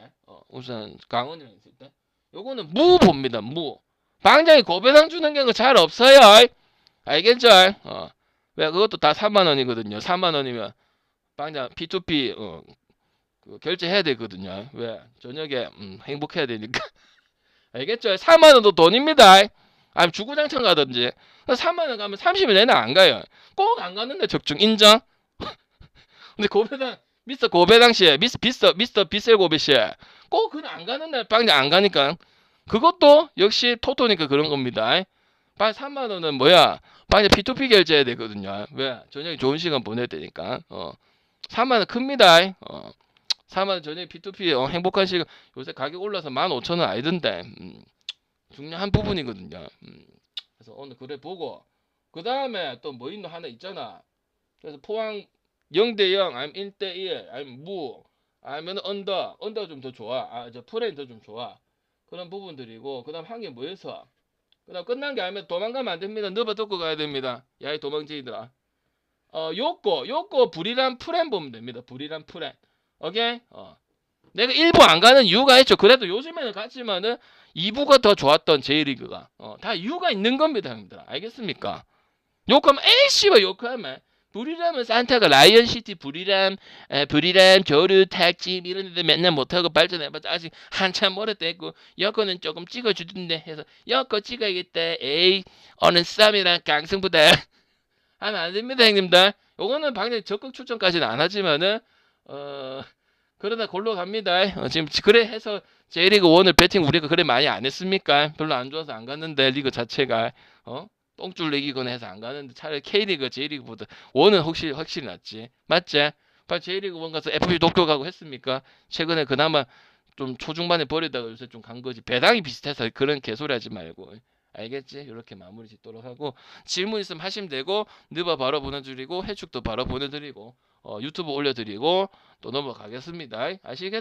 때, 어, 우선 강원이랑 있을 때, 요거는 무 봅니다. 무. 방장이 고배당 주는 경우 잘 없어요. 알겠죠? 어. 왜 그것도 다 3만 원이거든요. 3만 원이면 방장 P2P 어, 그 결제해야 되거든요. 왜? 저녁에 음, 행복해야 되니까. 알겠죠? 4만 원도 돈입니다. 아니 주구장창 가든지. 3만 원 가면 30일 내내 안 가요. 꼭 안 가는데 적중 인정? 근데 고배당 미스터 고배당 씨, 미스 비스터 미스터 비셀 고배 씨, 꼭 그는 안 가는 날 빵장 안 가니까 그것도 역시 토토니까 그런 겁니다. 빨리 3만 원은 뭐야? 빨리 P2P 결제해야 되거든요. 왜? 저녁에 좋은 시간 보내야 되니까. 어. 3만 원 큽니다. 어. 4만 원 저녁에 P2P 어, 행복한 시간 요새 가격 올라서 15,000원 아니던데. 음. 중요한 부분이거든요. 음. 그래서 오늘 그래 보고 그 다음에 또 뭐 있노 하나 있잖아. 그래서 포항 0 대 0 아니면 1 대 1 아니면 무 아니면 언더 언더 좀더 좋아. 아 저 프레임 더 좀 좋아. 그런 부분들이고 그 다음 한 게 뭐였어? 그 다음 끝난 게 아니면 도망가면 안 됩니다. 너버 듣고 가야 됩니다. 야 이 도망쟁이들아. 어 요거 요거 불이란 프레임 보면 됩니다. 불이란 프레임. 오케이? 어. 내가 일부 안 가는 이유가 있죠. 그래도 요즘에는 갔지만은 2부가 더 좋았던 J리그가. 어, 다 이유가 있는 겁니다, 형들아. 알겠습니까? 욕하면 에이씨가 욕하면 불이라면 산타가 라이언시티 불이람 에, 불이람 조르 택집 이런 데들 맨날 못하고 발전해봤자 아직 한참 했고 여거는 조금 찍어주던데 해서 여거 찍어야겠다. 에이 어느 쌈이랑 강승부다. 하면 안 됩니다 형님들. 요거는 방금 적극 추천까지는 안 하지만은 어 그러다 골로 갑니다. 어, 지금 그래 해서 J리그 1을 배팅 우리가 그래 많이 안 했습니까? 별로 안 좋아서 안 갔는데 리그 자체가. 어 똥줄 내기거나 해서 안 가는데 차라리 K리그, J리그보다 원은 혹시 확실히 낫지. 맞지? 빨리 J리그 원 가서 FP 도쿄 가고 했습니까? 최근에 그나마 좀 초중반에 버리다가 요새 좀 간 거지. 배당이 비슷해서 그런 개소리 하지 말고. 알겠지? 이렇게 마무리 짓도록 하고 질문 있으면 하시면 되고 느바 바로 보내드리고 해축도 바로 보내드리고 어, 유튜브 올려드리고 또 넘어가겠습니다. 아시겠?